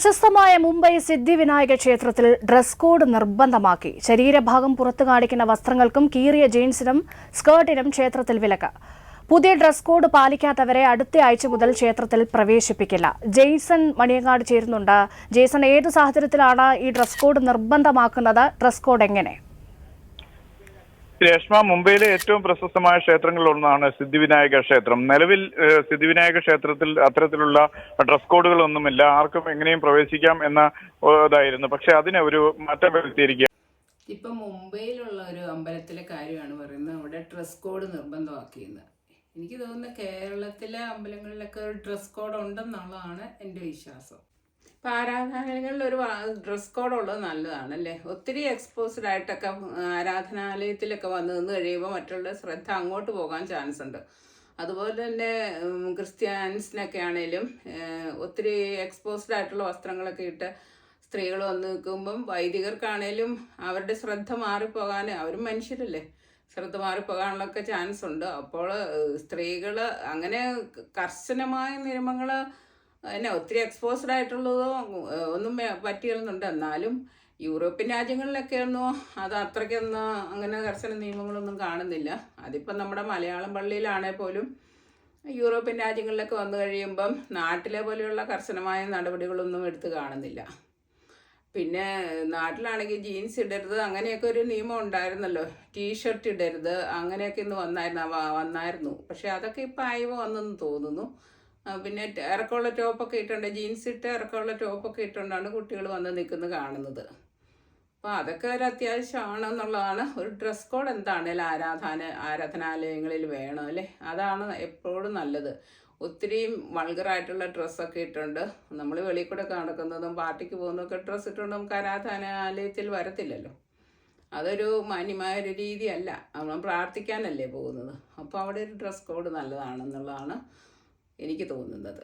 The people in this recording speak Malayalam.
പ്രശസ്തമായ മുംബൈ സിദ്ധിവിനായക ക്ഷേത്രത്തിൽ ഡ്രസ് കോഡ് നിർബന്ധമാക്കി. ശരീരഭാഗം പുറത്തു കാണിക്കുന്ന വസ്ത്രങ്ങൾക്കും കീറിയ ജീൻസിനും സ്കേർട്ടിനും ക്ഷേത്രത്തിൽ വിലക്ക്. പുതിയ ഡ്രസ് കോഡ് പാലിക്കാത്തവരെ അടുത്ത ആഴ്ച മുതൽ ക്ഷേത്രത്തിൽ പ്രവേശിപ്പിക്കില്ല. ജെയ്സൺ മണിയങ്ങാട് ചേരുന്നുണ്ട്. ജെയ്സൺ ഏത് സാഹചര്യത്തിലാണ് ഈ ഡ്രസ് കോഡ് നിർബന്ധമാക്കുന്നത്? ഡ്രസ് കോഡ് എങ്ങനെ? രേഷ്മ മുംബൈയിലെ ഏറ്റവും പ്രശസ്തമായ ക്ഷേത്രങ്ങളിൽ ഒന്നാണ് സിദ്ധിവിനായക ക്ഷേത്രം. നിലവിൽ സിദ്ധിവിനായക ക്ഷേത്രത്തിൽ അത്തരത്തിലുള്ള ഡ്രസ് കോഡുകളൊന്നുമില്ല. ആർക്കും എങ്ങനെയും പ്രവേശിക്കാം എന്ന ഇതായിരുന്നു. പക്ഷെ അതിന് ഒരു മാറ്റം വരുത്തിയിരിക്കുക ഇപ്പം മുംബൈയിലുള്ള ഒരു അമ്പലത്തിലെ കാര്യമാണ് പറയുന്നത്. അവിടെ ഡ്രസ് കോഡ് നിർബന്ധമാക്കിയെന്ന്. എനിക്ക് തോന്നുന്നു കേരളത്തിലെ അമ്പലങ്ങളിലൊക്കെ ഒരു ഡ്രസ് കോഡ് ഉണ്ടെന്നുള്ളതാണ് എന്റെ വിശ്വാസം. ആരാധനാലയങ്ങളിൽ ഒരു ഡ്രസ് കോഡ് ഉള്ളത് നല്ലതാണ് അല്ലേ ഒത്തിരി എക്സ്പോസ്ഡ് ആയിട്ടൊക്കെ ആരാധനാലയത്തിലൊക്കെ വന്ന് നിന്ന് കഴിയുമ്പോൾ മറ്റുള്ള ശ്രദ്ധ അങ്ങോട്ട് പോകാൻ ചാൻസ് ഉണ്ട്. അതുപോലെ തന്നെ ക്രിസ്ത്യാനിസിനൊക്കെ ആണേലും ഒത്തിരി എക്സ്പോസ്ഡ് ആയിട്ടുള്ള വസ്ത്രങ്ങളൊക്കെ ഇട്ട് സ്ത്രീകൾ വന്ന് നിൽക്കുമ്പം വൈദികർക്കാണേലും അവരുടെ ശ്രദ്ധ മാറിപ്പോകാൻ അവരും മനുഷ്യരല്ലേ? ശ്രദ്ധ മാറിപ്പോകാനുള്ളൊക്കെ ചാൻസ് ഉണ്ട്. അപ്പോൾ സ്ത്രീകൾ അങ്ങനെ കർശനമായ നിയമങ്ങൾ പിന്നെ ഒത്തിരി എക്സ്പോസ്ഡ് ആയിട്ടുള്ളതോ ഒന്നും പറ്റിയിരുന്നുണ്ട് എന്നാലും യൂറോപ്യൻ രാജ്യങ്ങളിലൊക്കെ ഒന്നും അത് അത്രയ്ക്കൊന്നും അങ്ങനെ കർശന നിയമങ്ങളൊന്നും കാണുന്നില്ല. അതിപ്പം നമ്മുടെ മലയാളം പള്ളിയിലാണെ പോലും യൂറോപ്യൻ രാജ്യങ്ങളിലൊക്കെ വന്നു കഴിയുമ്പം നാട്ടിലെ പോലെയുള്ള കർശനമായ നടപടികളൊന്നും എടുത്ത് കാണുന്നില്ല. പിന്നെ നാട്ടിലാണെങ്കിൽ ജീൻസ് ഇടരുത് അങ്ങനെയൊക്കെ ഒരു നിയമം ഉണ്ടായിരുന്നല്ലോ. ടീഷർട്ട് ഇടരുത് അങ്ങനെയൊക്കെ ഇന്ന് വന്നായിരുന്നു വന്നായിരുന്നു. പക്ഷെ അതൊക്കെ ഇപ്പം അയവ് വന്നെന്ന് തോന്നുന്നു. പിന്നെ ഇറക്കമുള്ള ടോപ്പൊക്കെ ഇട്ടുണ്ട് ജീൻസ് ഇട്ട് ഇറക്കമുള്ള ടോപ്പൊക്കെ ഇട്ടുകൊണ്ടാണ് കുട്ടികൾ വന്ന് നിൽക്കുന്നത് കാണുന്നത്. അപ്പോൾ അതൊക്കെ ഒരു അത്യാവശ്യമാണെന്നുള്ളതാണ് ഒരു ഡ്രസ് കോഡ് എന്താണേലും ആരാധന ആരാധനാലയങ്ങളിൽ വേണം അല്ലേ? അതാണ് എപ്പോഴും നല്ലത്. ഒത്തിരിയും വൾഗറായിട്ടുള്ള ഡ്രസ്സൊക്കെ ഇട്ടുണ്ട് നമ്മൾ വെളിയിൽ കൂടെ പാർട്ടിക്ക് പോകുന്നതൊക്കെ ഡ്രസ്സ് ഇട്ടുകൊണ്ട് നമുക്ക് ആരാധനാലയത്തിൽ വരത്തില്ലല്ലോ. അതൊരു മാന്യമായ ഒരു രീതിയല്ല. നമ്മൾ പ്രാർത്ഥിക്കാനല്ലേ പോകുന്നത്. അപ്പോൾ അവിടെ ഒരു ഡ്രസ് കോഡ് നല്ലതാണെന്നുള്ളതാണ് എനിക്ക് തോന്നുന്നത്